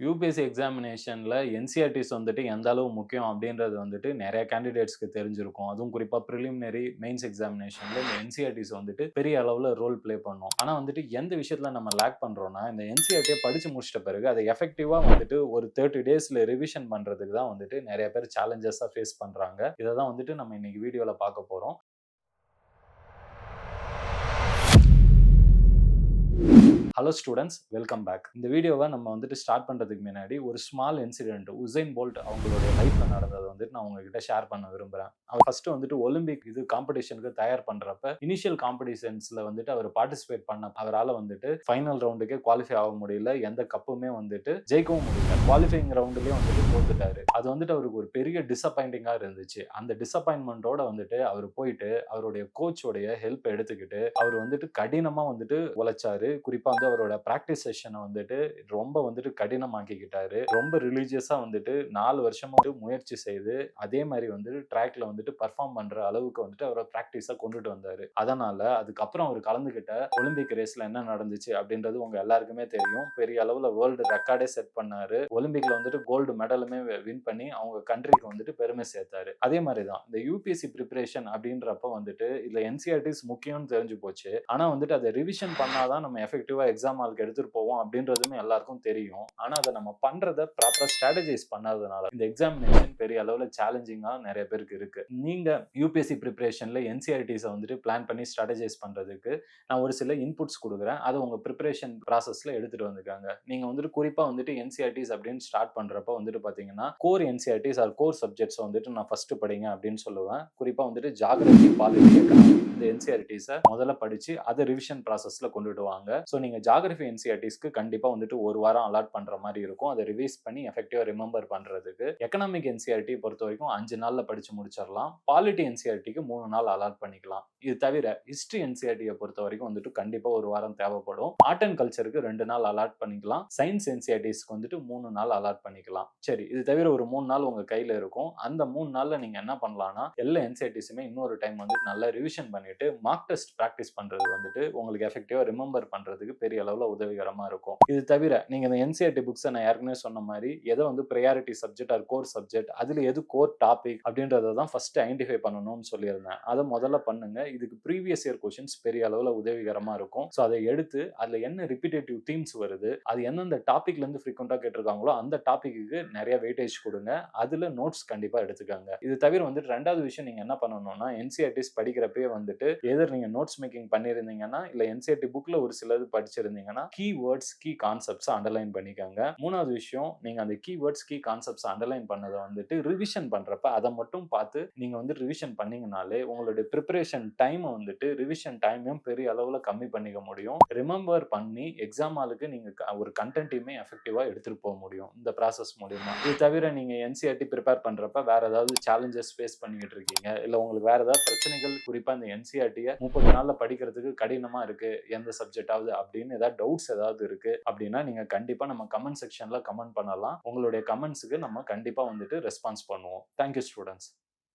UPSC எக்ஸாமினேஷனில் NCERTs வந்துட்டு எந்த அளவு முக்கியம் அப்படின்றது வந்துட்டு நிறைய கேண்டிடேட்ஸ்க்கு தெரிஞ்சிருக்கும். அதுவும் குறிப்பாக ப்ரிலிமினரி மெயின்ஸ் எக்ஸாமினேஷனில் இந்த என்சிஆர்டிஸ் வந்துட்டு பெரிய அளவில் ரோல் ப்ளே பண்ணும். ஆனால் வந்துட்டு எந்த விஷயத்தில் நம்ம லேக் பண்ணுறோன்னா இந்த என்சிஆர்டியை படித்து முடிச்சிட்ட பிறகு அதை எஃபெக்டிவாக வந்துட்டு ஒரு தேர்ட்டி டேஸில் ரிவிஷன் பண்ணுறதுக்கு தான் வந்துட்டு நிறைய பேர் சேலஞ்சஸாக ஃபேஸ் பண்ணுறாங்க இதை தான் வந்துட்டு நம்ம இன்னைக்கு வீடியோவில் பார்க்க போகிறோம் ஹலோ ஸ்டூடெண்ட்ஸ் வெல்கம் பேக் இந்த வீடியோவை நம்ம வந்துட்டு ஸ்டார்ட் பண்ணுறதுக்கு முன்னாடி ஒரு ஸ்மால் இன்சிடென்ட் உசைன் போல்ட் அவங்களுடைய லைஃப்பில் நடந்தது வந்துட்டு நான் உங்ககிட்ட ஷேர் பண்ண விரும்புகிறேன் அவர் ஃபர்ஸ்ட் வந்துட்டு ஒலிம்பிக் இது காம்படிஷனுக்கு தயார் பண்ணுறப்ப இனிஷியல் காம்படிஷன்ஸில் வந்துட்டு அவர் பார்ட்டிசிபேட் பண்ண அவரால் வந்துட்டு ஃபைனல் ரவுண்டுக்கே குவாலிஃபை ஆக முடியல. எந்த கப்புமே வந்துட்டு ஜெயிக்கவும் முடியல. குவாலிஃபைங் ரவுண்டுலேயே வந்துட்டு தோத்துட்டாரு. அது வந்துட்டு அவருக்கு ஒரு பெரிய டிசப்பாயிண்டிங்காக இருந்துச்சு. அந்த டிசப்பாயின்மெண்ட்டோட வந்துட்டு அவர் போயிட்டு அவருடைய கோச்சோடைய ஹெல்ப் எடுத்துக்கிட்டு அவர் வந்துட்டு கடினமாக வந்துட்டு உழைச்சாரு. குறிப்பாக வந்து அவரோட ப்ராக்டிஸ் செஷனை வந்துட்டு ரொம்ப வந்துட்டு கடினமாக்கிக்கிட்டாரு. ரொம்ப ரிலீஜியஸாக வந்துட்டு நாலு வருஷமா முயற்சி செய்து அதே மாதிரி வந்துட்டு ட்ராக்ல வந்துட்டு பர்ஃபார்ம் பண்ற அளவுக்கு வந்துட்டு அவரை ப்ராக்டிஸா கொண்டுட்டு வந்தாரு. அதனால அதுக்கப்புறம் அவர் கலந்துக்கிட்ட ஒலிம்பிக் ரேஸ்ல என்ன நடந்துச்சு அப்படின்றது உங்க எல்லாருக்குமே தெரியும். பெரிய அளவுல வேர்ல்டு ரெக்கார்டே செட் பண்ணாரு. ஒலிம்பிக்ல வந்துட்டு கோல்டு மெடலுமே வின் பண்ணி அவங்க கண்ட்ரிக்கு வந்துட்டு பெருமை சேர்த்தாரு. அதே மாதிரி தான் இந்த யூபிஎஸ்சி ப்ரிப்பரேஷன் அப்படின்றப்ப வந்துட்டு இதுல என்சிஆர்டிஸ் முக்கியம்னு தெரிஞ்சு போச்சு. ஆனா வந்துட்டு அதை ரிவிஷன் பண்ணாதான் நம்ம எஃபெக்டிவா எக்ஸாம் ஆளுக்கு எடுத்துட்டு போவோம் அப்படின்றதுமே எல்லாருக்கும் தெரியும். ஆனா அதை நம்ம பண்றதை ப்ராப்பரா ஸ்ட்ராட்டஜைஸ் பண்ணாததுனால இந்த எக்ஸாமினேஷன் பெரிய அளவுல சேலஞ்சிங்கா நிறைய பேருக்கு இருக்குது நீங்கள் யூபிஎஸ்சி ப்ரிப்பரேஷன்ல என்சிஆர்டிஸை வந்துட்டு பிளான் பண்ணி ஸ்ட்ராட்டஜைஸ் பண்ணுறதுக்கு நான் ஒரு சில இன்புட்ஸ் கொடுக்குறேன். அதை உங்கள் ப்ரிப்பரேஷன் ப்ராசஸில் எடுத்துகிட்டு வந்துருக்காங்க. நீங்கள் வந்துட்டு குறிப்பாக வந்துட்டு என்சிஆர்டிஸ் அப்படின்னு ஸ்டார்ட் பண்ணுறப்ப வந்துட்டு பார்த்தீங்கன்னா core NCERTs are core subjects வந்துட்டு நான் ஃபஸ்ட்டு படிங்க அப்படின்னு சொல்லுவேன். குறிப்பாக வந்துட்டு ஜாகிரபி பாலிட்டி இந்த என்சிஆர்டிஸை முதல்ல படித்து அதை ரிவிஷன் ப்ராசஸில் கொண்டுட்டு வாங்க. ஸோ நீங்கள் ஜாகிரபி என்சிஆர்டிஸ்க்கு கண்டிப்பாக வந்துட்டு ஒரு வாரம் அலாட் பண்ணுற மாதிரி இருக்கும். அதை ரிவைஸ் பண்ணி எஃபெக்டிவாக ரிமெம்பர் பண்ணுறதுக்கு எக்கனாமிக் என்சிஆர்டி பொறுத்த வரைக்கும் அஞ்சு நாளில் படித்து முடிச்சிடலாம் பாலிட்டி என்சிஆர்டிக்கு மூணு நாள் அலாட் பண்ணிக்கலாம். இது தவிர ஹிஸ்ட்ரி என்சிஆர்டியை பொறுத்த வரைக்கும் வந்துட்டு கண்டிப்பாக ஒரு வாரம் தேவைப்படும். ஆர்ட் அண்ட் கல்ச்சருக்கு ரெண்டு நாள் அலாட் பண்ணிக்கலாம். சயின்ஸ் என்சிஆர்டிஸ்க்கு வந்துட்டு மூணு நாள் அலாட் பண்ணிக்கலாம். சரி இது தவிர ஒரு மூணு நாள் உங்கள் கையில் இருக்கும். அந்த மூணு நாளில் நீங்கள் என்ன பண்ணலாம்னா எல்லா என்சிஆர்டிஸுமே இன்னொரு டைம் வந்துட்டு நல்லா ரிவிஷன் பண்ணிட்டு மார்க் டெஸ்ட் ப்ராக்டிஸ் பண்ணுறது வந்துட்டு உங்களுக்கு எஃபெக்டிவாக ரிமெம்பர் பண்ணுறதுக்கு பெரிய அளவில் உதவிகரமாக இருக்கும். இது தவிர நீங்கள் இந்த என்சிஆர்டி புக்ஸை நான் ஏற்கனவே சொன்ன மாதிரி எதை வந்து priority subject are core subject அதில் எது கோர் டாபிக் அப்படின்றத தான் ஃபர்ஸ்ட் ஐடென்டிஃபை பண்ணணும்னு சொல்லியிருந்தேன். அதை முதல்ல பண்ணுங்க. இதுக்கு ப்ரீவியஸ் இயர் கொஷின்ஸ் பெரிய அளவில் உதவிகரமாக இருக்கும். ஸோ அதை எடுத்து அதில் என்ன ரிப்பீட்டேட்டிவ் தீம்ஸ் வருது அது எந்தெந்த டாப்பிக்லேருந்து இருந்து கேட்டிருக்காங்களோ அந்த டாப்பிக்கு நிறைய வெயிட்டேஜ் கொடுங்க. அதில் நோட்ஸ் கண்டிப்பாக எடுத்துக்காங்க. இது தவிர வந்துட்டு ரெண்டாவது விஷயம் நீங்கள் என்ன பண்ணணும்னா என்சிஆர்டிஸ் படிக்கிறப்பயே வந்துட்டு எதர் நீங்கள் நோட்ஸ் மேக்கிங் பண்ணியிருந்தீங்கன்னா இல்லை என்சிஆர்டி புக்கில் ஒரு சிலது படிச்சிருந்தீங்கன்னா key words key concepts underline பண்ணிக்கோங்க. மூணாவது விஷயம் நீங்கள் அந்த key words key concepts underline பண்ணதை வந்துட்டு ரிவிஷன் பண்ணுறப்ப அதை மட்டும் பார்த்து நீங்கள் வந்து ரிவிஷன் பண்ணீங்கனாலே உங்களுடைய ப்ரிப்பரேஷன் டைமை வந்துட்டு ரிவிஷன் டைமையும் பெரிய அளவில் கம்மி பண்ணிக்க முடியும். ரிமெம்பர் பண்ணி எக்ஸாம் ஆளுக்கு நீங்கள் ஒரு கண்டென்ட்டையுமே எஃபெக்டிவாக எடுத்துகிட்டு போக முடியும் இந்த ப்ராசஸ் மூலியமா. இது தவிர நீங்கள் என்சிஆர்டி ப்ரிப்பேர் பண்ணுறப்ப வேறு ஏதாவது சேலஞ்சஸ் ஃபேஸ் பண்ணிக்கிட்டு இருக்கீங்க இல்லை உங்களுக்கு வேறு ஏதாவது பிரச்சனைகள் குறிப்பாக இந்த என்சிஆர்டியை முப்பது நாளில் படிக்கிறதுக்கு கடினமாக இருக்குது எந்த சப்ஜெக்டாவது அப்படின்னு ஏதாவது டவுட்ஸ் ஏதாவது இருக்குது அப்படின்னா நீங்கள் கண்டிப்பாக நம்ம கமெண்ட் செக்ஷனில் கமெண்ட் பண்ணலாம். உங்களுடைய கமெண்ட்ஸுக்கு நம்ம கண்டிப்பாக வந்துட்டு ரெஸ்பான்ஸ் பண்ணுவோம் தேங்க்யூ ஸ்டூடெண்ட்ஸ்